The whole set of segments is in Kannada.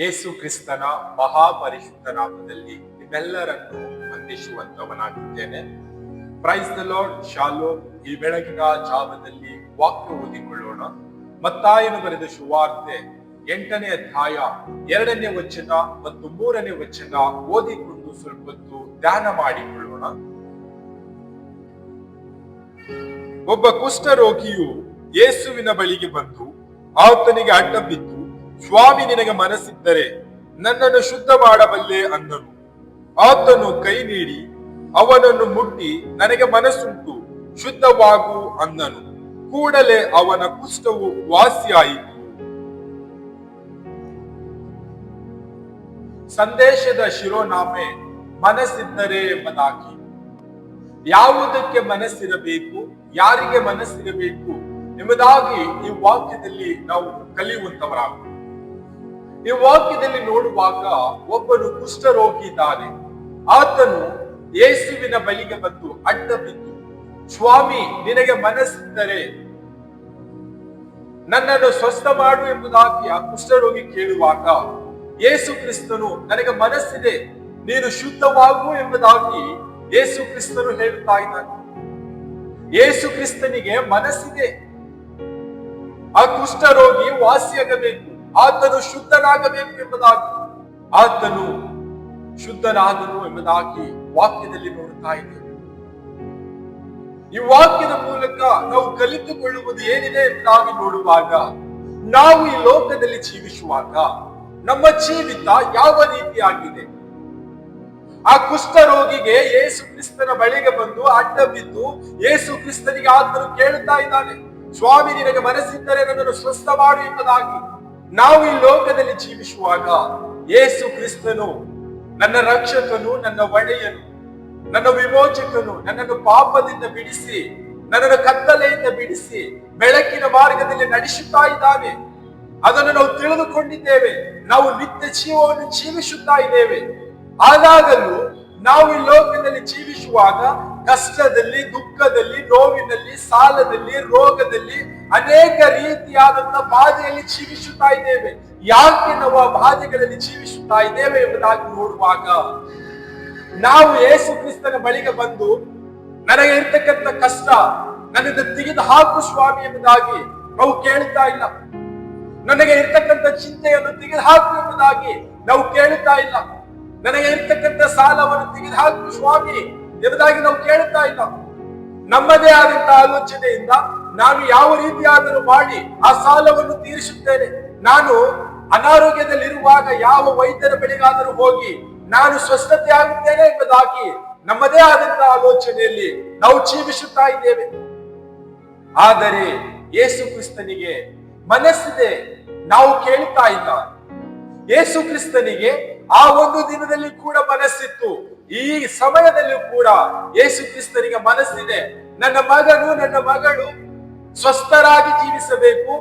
ಯೇಸು ಕ್ರಿಸ್ತನ ಮಹಾಪರಿಶುದ್ಧ ನಾಮದಲ್ಲಿ ನಿಮ್ಮೆಲ್ಲರನ್ನು ವಂದಿಸುವಂತವನಾಗಿದ್ದೇನೆ. ಪ್ರೈಸ್ ದ ಲಾರ್ಡ್ ಶಾಲೋ ಈ ಬೆಳಗಿನ ಜಾವದಲ್ಲಿ ವಾಕ್ಯ ಓದಿಕೊಳ್ಳೋಣ. ಮತ್ತಾಯನು ಬರೆದ ಸುವಾರ್ತೆ ಎಂಟನೇ ಅಧ್ಯಾಯ ಎರಡನೇ ವಚನ ಮತ್ತು ಮೂರನೇ ವಚನ ಓದಿಕೊಂಡು ಸ್ವಲ್ಪ ಹೊತ್ತು ಧ್ಯಾನ ಮಾಡಿಕೊಳ್ಳೋಣ. ಒಬ್ಬ ಕುಷ್ಠರೋಗಿಯು ಯೇಸುವಿನ ಬಳಿಗೆ ಬಂದು ಆತನಿಗೆ ಅಡ್ಡ ಬಿದ್ದು ಸ್ವಾಮಿ ನಿನಗೆ ಮನಸ್ಸಿದ್ದರೆ ನನ್ನನ್ನು ಶುದ್ಧ ಮಾಡಬಲ್ಲೆ ಅಂದನು. ಆತನು ಕೈ ನೀಡಿ ಅವನನ್ನು ಮುಟ್ಟಿ ನನಗೆ ಮನಸ್ಸುಂಟು, ಶುದ್ಧವಾಗು ಅಂದನು. ಕೂಡಲೇ ಅವನ ಕುಷ್ಠವು ವಾಸಿಯಾಯಿತು. ಸಂದೇಶದ ಶಿರೋನಾಮೆ ಮನಸ್ಸಿದ್ದರೆ ಎಂಬುದಾಗಿ ಯಾವುದಕ್ಕೆ ಮನಸ್ಸಿರಬೇಕು, ಯಾರಿಗೆ ಮನಸ್ಸಿರಬೇಕು ಎಂಬುದಾಗಿ ಈ ವಾಕ್ಯದಲ್ಲಿ ನಾವು ಕಲಿಯುವಂತವರಾಗ ಈ ವಾಕ್ಯದಲ್ಲಿ ನೋಡುವಾಗ ಒಬ್ಬನು ಕುಷ್ಠರೋಗಿ ಇದ್ದಾನೆ. ಆತನು ಯೇಸುವಿನ ಬಳಿಗೆ ಬಂದು ಅಡ್ಡ ಬಿದ್ದು, ಸ್ವಾಮಿ, ನಿನಗೆ ಮನಸ್ಸಿದ್ದರೆ ನನ್ನನ್ನು ಸ್ವಸ್ಥ ಮಾಡು ಎಂಬುದಾಗಿ ಆ ಕುಷ್ಠರೋಗಿ ಕೇಳುವಾಗ, ಯೇಸು ಕ್ರಿಸ್ತನು, ನನಗೆ ಮನಸ್ಸಿದೆ, ನೀನು ಶುದ್ಧವಾಗು ಎಂಬುದಾಗಿ ಯೇಸು ಕ್ರಿಸ್ತನು ಹೇಳುತ್ತಾ ಇದ್ದಾನೆ. ಯೇಸು ಕ್ರಿಸ್ತನಿಗೆ ಮನಸ್ಸಿದೆ. ಆ ಕುಷ್ಠರೋಗಿ ವಾಸಿಯಾಗಬೇಕು. ಆತನು ಶುದ್ಧನಾಗಬೇಕು ಎಂಬುದಾಗಿ, ಆತನು ಶುದ್ಧನಾದನು ಎಂಬುದಾಗಿ ವಾಕ್ಯದಲ್ಲಿ ನೋಡುತ್ತಾ ಇದ್ದೇವೆ. ಈ ವಾಕ್ಯದ ಮೂಲಕ ನಾವು ಕಲಿತುಕೊಳ್ಳುವುದು ಏನಿದೆ ಎಂಬುದಾಗಿ ನೋಡುವಾಗ, ನಾವು ಈ ಲೋಕದಲ್ಲಿ ಜೀವಿಸುವಾಗ, ನಮ್ಮ ಜೀವಿತ ಯಾವ ರೀತಿಯಾಗಿದೆ? ಆ ಕುಷ್ಠರೋಗಿಗೆ ಯೇಸು ಕ್ರಿಸ್ತನ ಬಳಿಗೆ ಬಂದು ಅಡ್ಡ ಬಿದ್ದು ಯೇಸು ಕ್ರಿಸ್ತನಿಗೆ ಆತನು ಕೇಳುತ್ತಾ ಇದ್ದಾನೆ, ಸ್ವಾಮಿ, ನಿನಗೆ ಮನಸ್ಸಿದ್ದರೆ ನನ್ನನ್ನು ಸ್ವಸ್ಥ ಮಾಡು ಎಂಬುದಾಗಿ. ನಾವು ಈ ಲೋಕದಲ್ಲಿ ಜೀವಿಸುವಾಗ ಯೇಸು ಕ್ರಿಸ್ತನು ನನ್ನ ರಕ್ಷಕನು, ನನ್ನ ಒಡೆಯನು, ನನ್ನ ವಿಮೋಚಕನು, ನನ್ನನ್ನು ಪಾಪದಿಂದ ಬಿಡಿಸಿ, ನನ್ನನ್ನು ಕತ್ತಲೆಯಿಂದ ಬಿಡಿಸಿ, ಬೆಳಕಿನ ಮಾರ್ಗದಲ್ಲಿ ನಡೆಸುತ್ತಾ ಇದ್ದಾನೆ. ಅದನ್ನು ನಾವು ತಿಳಿದುಕೊಂಡಿದ್ದೇವೆ. ನಾವು ನಿತ್ಯ ಜೀವವನ್ನು ಜೀವಿಸುತ್ತಾ ಇದ್ದೇವೆ. ಆದಾಗಲೂ ನಾವು ಈ ಲೋಕದಲ್ಲಿ ಜೀವಿಸುವಾಗ ಕಷ್ಟದಲ್ಲಿ, ದುಃಖದಲ್ಲಿ, ನೋವಿನಲ್ಲಿ, ಸಾಲದಲ್ಲಿ, ರೋಗದಲ್ಲಿ ಅನೇಕ ರೀತಿಯಾದಂತ ಬಾಧೆಯಲ್ಲಿ ಜೀವಿಸುತ್ತಾ ಇದ್ದೇವೆ. ಯಾಕೆ ನಾವು ಆ ಬಾಧೆಗಳಲ್ಲಿ ಜೀವಿಸುತ್ತಾ ಇದ್ದೇವೆ ಎಂಬುದಾಗಿ ನೋಡುವಾಗ ನಾವು ಯೇಸು ಕ್ರಿಸ್ತನ ಬಳಿಗೆ ಬಂದು, ನನಗೆ ಇರ್ತಕ್ಕಂಥ ಕಷ್ಟ ನನಗೆ ತೆಗೆದು ಹಾಕು ಸ್ವಾಮಿ ಎಂಬುದಾಗಿ ನಾವು ಕೇಳ್ತಾ ಇಲ್ಲ. ನನಗೆ ಇರ್ತಕ್ಕಂಥ ಚಿಂತೆಯನ್ನು ತೆಗೆದು ಹಾಕು ಎಂಬುದಾಗಿ ನಾವು ಕೇಳ್ತಾ ಇಲ್ಲ. ನನಗೆ ಇರ್ತಕ್ಕಂಥ ಸಾಲವನ್ನು ತೆಗೆದು ಹಾಕು ಸ್ವಾಮಿ ಎಂಬುದಾಗಿ ನಾವು ಕೇಳುತ್ತಾ ಇಲ್ಲ. ನಮ್ಮದೇ ಆದಂತಹ ಆಲೋಚನೆಯಿಂದ ನಾನು ಯಾವ ರೀತಿಯಾದರೂ ಮಾಡಿ ಆ ಸಾಲವನ್ನು ತೀರಿಸುತ್ತೇನೆ. ನಾನು ಅನಾರೋಗ್ಯದಲ್ಲಿರುವಾಗ ಯಾವ ವೈದ್ಯರ ಬಳಿಗಾದರೂ ಹೋಗಿ ನಾನು ಸ್ವಸ್ಥತೆ ಆಗುತ್ತೇನೆ ಎಂಬುದಾಗಿ ನಮ್ಮದೇ ಆದಂತಹ ಆಲೋಚನೆಯಲ್ಲಿ ನಾವು ಜೀವಿಸುತ್ತಾ ಇದ್ದೇವೆ. ಆದರೆ ಯೇಸು ಕ್ರಿಸ್ತನಿಗೆ ಮನಸ್ಸಿದೆ ನಾವು ಕೇಳುತ್ತಾ ಇಲ್ಲ. ಯೇಸು ಕ್ರಿಸ್ತನಿಗೆ ಆ ಒಂದು ದಿನದಲ್ಲಿ ಕೂಡ ಮನಸ್ಸಿತ್ತು. ಈ ಸಮಯದಲ್ಲೂ ಕೂಡ ಯೇಸು ಕ್ರಿಸ್ತನಿಗೆ ಮನಸ್ಸಿದೆ. ನನ್ನ ಮಗನು, ನನ್ನ ಮಗಳು ಸ್ವಸ್ಥರಾಗಿ ಜೀವಿಸಬೇಕು,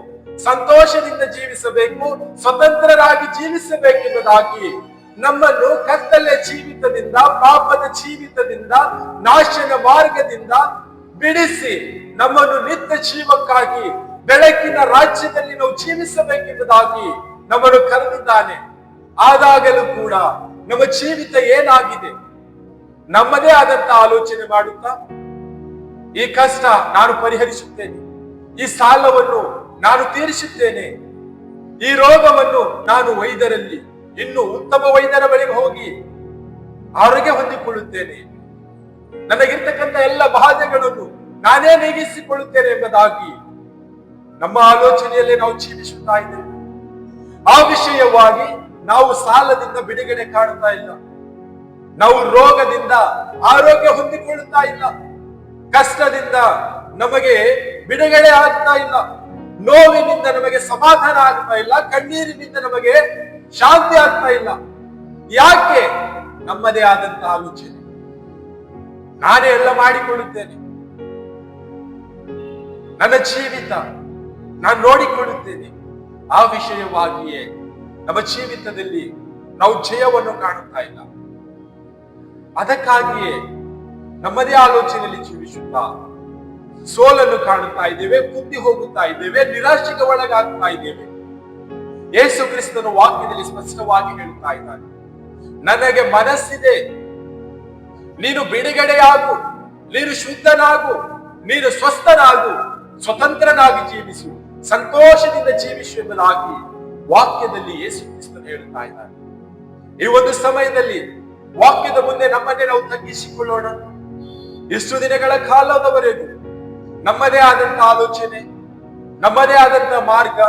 ಸಂತೋಷದಿಂದ ಜೀವಿಸಬೇಕು, ಸ್ವತಂತ್ರರಾಗಿ ಜೀವಿಸಬೇಕೆಂಬುದಾಗಿ ನಮ್ಮನ್ನು ಕತ್ತಲೆ ಜೀವಿತದಿಂದ, ಪಾಪದ ಜೀವಿತದಿಂದ, ನಾಶನ ಮಾರ್ಗದಿಂದ ಬಿಡಿಸಿ ನಮ್ಮನ್ನು ನಿತ್ಯ ಜೀವಕ್ಕಾಗಿ ಬೆಳಕಿನ ರಾಜ್ಯದಲ್ಲಿ ನಾವು ಜೀವಿಸಬೇಕೆಂಬುದಾಗಿ ನಮ್ಮನ್ನು ಕರೆದಿದ್ದಾನೆ. ಆದಾಗಲೂ ಕೂಡ ನಮ್ಮ ಜೀವಿತ ಏನಾಗಿದೆ? ನಮ್ಮದೇ ಆದಂತ ಆಲೋಚನೆ ಮಾಡುತ್ತಾ? ಈ ಕಷ್ಟ ನಾನು ಪರಿಹರಿಸುತ್ತೇನೆ. ಈ ಸಾಲವನ್ನು ನಾನು ತೀರಿಸುತ್ತೇನೆ. ಈ ರೋಗವನ್ನು ನಾನು ವೈದ್ಯರಲ್ಲಿ, ಇನ್ನು ಉತ್ತಮ ವೈದ್ಯರ ಬಳಿಗೆ ಹೋಗಿ ಆರೋಗ್ಯ ಹೊಂದಿಕೊಳ್ಳುತ್ತೇನೆ. ನನಗಿರ್ತಕ್ಕಂಥ ಎಲ್ಲ ಬಾಧೆಗಳನ್ನು ನಾನೇ ನೀಗಿಸಿಕೊಳ್ಳುತ್ತೇನೆ ಎಂಬುದಾಗಿ ನಮ್ಮ ಆಲೋಚನೆಯಲ್ಲೇ ನಾವು ಜೀವಿಸುತ್ತಾ ಇದ್ದೇವೆ. ಆ ವಿಷಯವಾಗಿ ನಾವು ಸಾಲದಿಂದ ಬಿಡುಗಡೆ ಕಾಣುತ್ತಾ ಇಲ್ಲ. ನಾವು ರೋಗದಿಂದ ಆರೋಗ್ಯ ಹೊಂದಿಕೊಳ್ಳುತ್ತಾ ಇಲ್ಲ. ಕಷ್ಟದಿಂದ ನಮಗೆ ಬಿಡುಗಡೆ ಆಗ್ತಾ ಇಲ್ಲ. ನೋವಿನಿಂದ ನಮಗೆ ಸಮಾಧಾನ ಆಗ್ತಾ ಇಲ್ಲ. ಕಣ್ಣೀರಿನಿಂದ ನಮಗೆ ಶಾಂತಿ ಆಗ್ತಾ ಇಲ್ಲ. ಯಾಕೆ? ನಮ್ಮದೇ ಆದಂತಹ ಆಲೋಚನೆ. ನಾನೇ ಎಲ್ಲ ಮಾಡಿಕೊಳ್ಳುತ್ತೇನೆ. ನನ್ನ ಜೀವಿತ ನಾನು ನೋಡಿಕೊಳ್ಳುತ್ತೇನೆ. ಆ ವಿಷಯವಾಗಿಯೇ ನಮ್ಮ ಜೀವಿತದಲ್ಲಿ ನಾವು ಜಯವನ್ನು ಕಾಣುತ್ತಾ ಇಲ್ಲ. ಅದಕ್ಕಾಗಿಯೇ ನಮ್ಮದೇ ಆಲೋಚನೆಯಲ್ಲಿ ಜೀವಿಸುತ್ತಾ ಸೋಲನ್ನು ಕಾಣುತ್ತಾ ಇದ್ದೇವೆ ಕುಂದಿ ಹೋಗುತ್ತಾ ಇದ್ದೇವೆ, ನಿರಾಶೆಗೆ ಒಳಗಾಗ್ತಾ ಇದ್ದೇವೆ. ಯೇಸು ಕ್ರಿಸ್ತನು ವಾಕ್ಯದಲ್ಲಿ ಸ್ಪಷ್ಟವಾಗಿ ಹೇಳುತ್ತಾ ಇದ್ದಾನೆ, ನನಗೆ ಮನಸ್ಸಿದೆ, ನೀನು ಬಿಡುಗಡೆಯಾಗು, ನೀನು ಶುದ್ಧನಾಗು, ನೀನು ಸ್ವಸ್ಥನಾಗು, ಸ್ವತಂತ್ರನಾಗಿ ಜೀವಿಸು, ಸಂತೋಷದಿಂದ ಜೀವಿಸು ಎಂಬುದಾಗಿ ವಾಕ್ಯದಲ್ಲಿ ಯೇಸು ಕ್ರಿಸ್ತನು ಹೇಳುತ್ತಾ ಇದ್ದಾನೆ. ಈ ಒಂದು ಸಮಯದಲ್ಲಿ ವಾಕ್ಯದ ಮುಂದೆ ನಮ್ಮನ್ನೇ ನಾವು ತಗ್ಗಿಸಿಕೊಳ್ಳೋಣ. ಇಷ್ಟು ದಿನಗಳ ಕಾಲದವರೆಗೂ ನಮ್ಮದೇ ಆದಂತ ಆಲೋಚನೆ, ನಮ್ಮದೇ ಆದಂತ ಮಾರ್ಗ,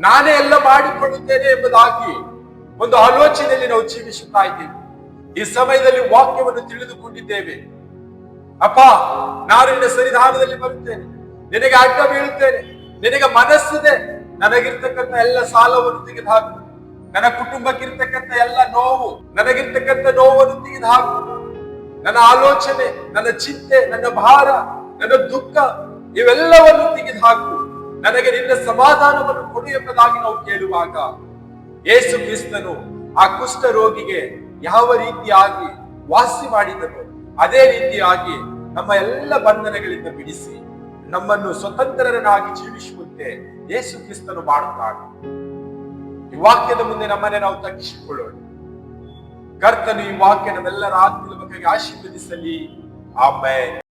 ನಾನೇ ಎಲ್ಲ ಮಾಡಿಕೊಳ್ಳುತ್ತೇನೆ ಎಂಬುದಾಗಿ ಒಂದು ಆಲೋಚನೆಯಲ್ಲಿ ನಾವು ಜೀವಿಸುತ್ತಾ ಇದ್ದೇವೆ. ಈ ಸಮಯದಲ್ಲಿ ವಾಕ್ಯವನ್ನು ತಿಳಿದುಕೊಂಡಿದ್ದೇವೆ. ಅಪ್ಪ ನಾನು ನಿನ್ನ ಬರುತ್ತೇನೆ. ನಿನಗೆ ಅಡ್ಡ ಬೀಳುತ್ತೇನೆ. ನಿನಗೆ ಮನಸ್ಸಿದೆ. ನನಗಿರ್ತಕ್ಕಂಥ ಎಲ್ಲ ಸಾಲವನ್ನು ತೆಗೆದುಹಾಕು ನನ್ನ ಕುಟುಂಬಕ್ಕಿರ್ತಕ್ಕಂಥ ಎಲ್ಲ ನೋವು, ನನಗಿರ್ತಕ್ಕಂಥ ನೋವನ್ನು ತೆಗೆದುಹಾಕು ನನ್ನ ಆಲೋಚನೆ, ನನ್ನ ಚಿಂತೆ, ನನ್ನ ಭಾರ, ನನ್ನ ದುಃಖ ಇವೆಲ್ಲವನ್ನು ತೆಗೆದುಹಾಕು ನನಗೆ ನಿನ್ನ ಸಮಾಧಾನವನ್ನು ಕೊಡು ಎಂಬುದಾಗಿ ನಾವು ಕೇಳುವಾಗ ಯೇಸು ಕ್ರಿಸ್ತನು ಆ ಕುಷ್ಠ ರೋಗಿಗೆ ಯಾವ ರೀತಿಯಾಗಿ ವಾಸಿ ಮಾಡಿದನು? ಅದೇ ರೀತಿಯಾಗಿ ನಮ್ಮ ಎಲ್ಲ ಬಂಧನಗಳಿಂದ ಬಿಡಿಸಿ ನಮ್ಮನ್ನು ಸ್ವತಂತ್ರರನ್ನಾಗಿ ಜೀವಿಸುವಂತೆ ಯೇಸು ಕ್ರಿಸ್ತನು ಮಾಡುತ್ತಾನೆ ಈ ವಾಕ್ಯದ ಮುಂದೆ ನಮ್ಮನೆ ನಾವು ತಗ್ಗಿಸಿಕೊಳ್ಳೋಣ. ಕರ್ತನು ಈ ವಾಕ್ಯ ನಮ್ಮೆಲ್ಲರ ಆತ್ಮೀಯ ಬಗ್ಗೆ ಆಶೀರ್ವದಿಸಲಿ. ಆಮೇಲೆ